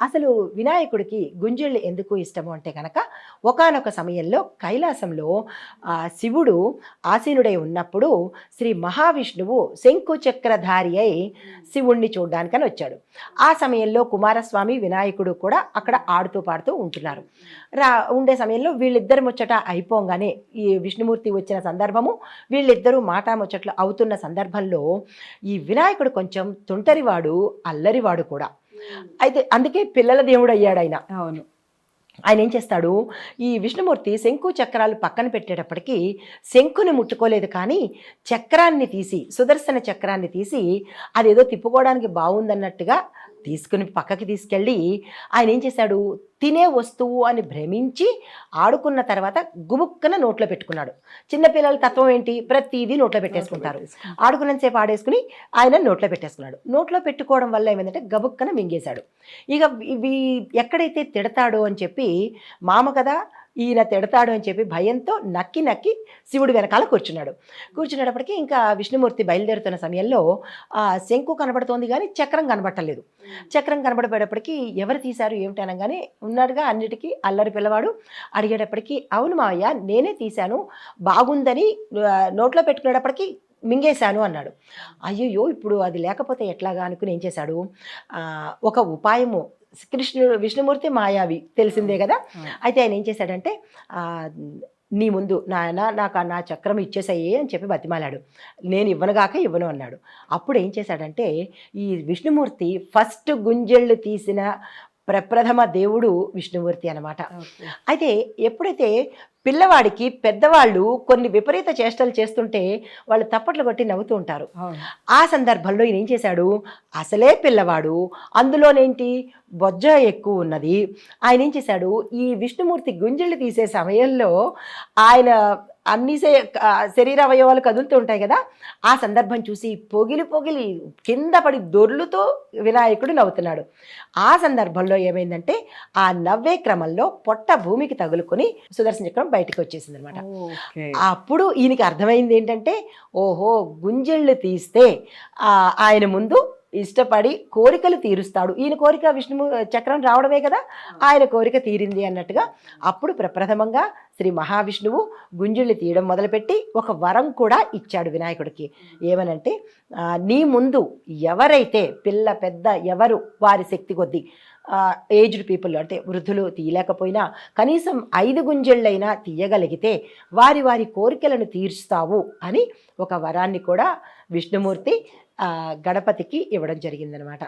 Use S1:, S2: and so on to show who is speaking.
S1: అసలు వినాయకుడికి గుంజళ్ళు ఎందుకు ఇష్టము అంటే కనుక ఒకానొక సమయంలో కైలాసంలో శివుడు ఆసీనుడై ఉన్నప్పుడు శ్రీ మహావిష్ణువు శంకు చక్రధారి అయి శివుణ్ణి చూడ్డానికని వచ్చాడు. ఆ సమయంలో కుమారస్వామి వినాయకుడు కూడా అక్కడ ఆడుతూ పాడుతూ ఉంటున్నారు. రా ఉండే సమయంలో వీళ్ళిద్దరు ముచ్చట అయిపోగానే ఈ విష్ణుమూర్తి వచ్చిన సందర్భము వీళ్ళిద్దరూ మాటా ముచ్చట్లు అవుతున్న సందర్భంలో ఈ వినాయకుడు కొంచెం తుంటరివాడు అల్లరివాడు కూడా. అయితే అందుకే పిల్లల దేవుడు అయ్యాడు ఆయన.
S2: అవును.
S1: ఆయన ఏం చేస్తాడు? ఈ విష్ణుమూర్తి శంకు చక్రాలు పక్కన పెట్టేటప్పటికి శంకుని ముట్టుకోలేదు కానీ చక్రాన్ని తీసి సుదర్శన చక్రాన్ని తీసి అదేదో తిప్పుకోవడానికి బాగుందన్నట్టుగా తీసుకుని పక్కకి తీసుకెళ్ళి ఆయన ఏం చేశాడు? తినే వస్తువు అని భ్రమించి ఆడుకున్న తర్వాత గుబుక్కన నోట్లో పెట్టుకున్నాడు. చిన్నపిల్లల తత్వం ఏంటి? ప్రతిదీ నోట్లో పెట్టేసుకుంటారు. ఆడుకున్నంతసేపు ఆడేసుకుని ఆయన నోట్లో పెట్టేసుకున్నాడు. నోట్లో పెట్టుకోవడం వల్ల ఏమైందంటే గబుక్కన మింగేశాడు. ఇక ఇవి ఎక్కడైతే తిడతాడో అని చెప్పి మామ కదా ఈయన తిడతాడు అని చెప్పి భయంతో నక్కి నక్కి శివుడు వెనకాల కూర్చున్నాడు. కూర్చునేటప్పటికీ ఇంకా విష్ణుమూర్తి బయలుదేరుతున్న సమయంలో ఆ శంకు కనబడుతోంది కానీ చక్రం కనబట్టలేదు చక్రం కనబడేటప్పటికి ఎవరు తీశారు ఏమిటి అనగానే ఉన్నాడుగా అన్నిటికీ అల్లరి పిల్లవాడు. అడిగేటప్పటికీ అవును మావయ్య నేనే తీశాను బాగుందని నోట్లో పెట్టుకునేటప్పటికీ మింగేశాను అన్నాడు. అయ్యయ్యో ఇప్పుడు అది లేకపోతే ఎట్లాగా అనుకుని ఏం చేశాడు? ఒక ఉపాయము కృష్ణుడు విష్ణుమూర్తి మాయావి తెలిసిందే కదా? అయితే ఆయన ఏం చేశాడంటే నీ ముందు నాయన నాకు నా చక్రం ఇచ్చేసాయి అని చెప్పి బతిమాలాడు. నేను ఇవ్వనుగాక ఇవ్వను అన్నాడు. అప్పుడు ఏం చేశాడంటే ఈ విష్ణుమూర్తి ఫస్ట్ గుంజళ్ళు తీసిన ప్రప్రథమ దేవుడు విష్ణుమూర్తి అన్నమాట.
S2: ఓకే.
S1: అయితే ఎప్పుడైతే పిల్లవాడికి పెద్దవాళ్ళు కొన్ని విపరీత చేష్టలు చేస్తుంటే వాళ్ళు తప్పట్లు కొట్టి నవ్వుతూ ఉంటారు. ఆ సందర్భంలో ఈయన ఏం చేశాడు? అసలే పిల్లవాడు. అందులోనేంటి? బొజ్జ ఎక్కువ ఉన్నది. ఆయన ఏం చేశాడు? ఈ విష్ణుమూర్తి గుంజళ్ళు తీసే సమయంలో ఆయన అన్ని శరీర అవయవాలు కదులుతూ ఉంటాయి కదా ఆ సందర్భం చూసి పొగిలి పొగిలి కింద పడి దొర్లుతో వినాయకుడు నవ్వుతున్నాడు. ఆ సందర్భంలో ఏమైందంటే ఆ నవ్వే క్రమంలో పొట్ట భూమికి తగులుకొని సుదర్శన చక్రం బయటకు వచ్చేసింది అనమాట అప్పుడు ఈయనకి అర్థమైంది ఏంటంటే ఓహో గుంజళ్ళు తీస్తే ఆ, ఆయన ముందు ఇష్టపడి కోరికలు తీరుస్తాడు. ఈయన కోరిక విష్ణు చక్రం రావడమే కదా? ఆయన కోరిక తీరింది అన్నట్టుగా అప్పుడు ప్రప్రథమంగా శ్రీ మహావిష్ణువు గుంజుళ్ళు తీయడం మొదలుపెట్టి ఒక వరం కూడా ఇచ్చాడు వినాయకుడికి. ఏమనంటే నీ ముందు ఎవరైతే పిల్ల పెద్ద ఎవరు వారి శక్తి కొద్దీ ఏజ్డ్ పీపుల్ అంటే వృద్ధులు తీయలేకపోయినా కనీసం ఐదు గుంజళ్ళైనా తీయగలిగితే వారి వారి కోరికలను తీర్చుతావు అని ఒక వరాన్ని కూడా విష్ణుమూర్తి గణపతికి ఇవ్వడం జరిగిందనమాట.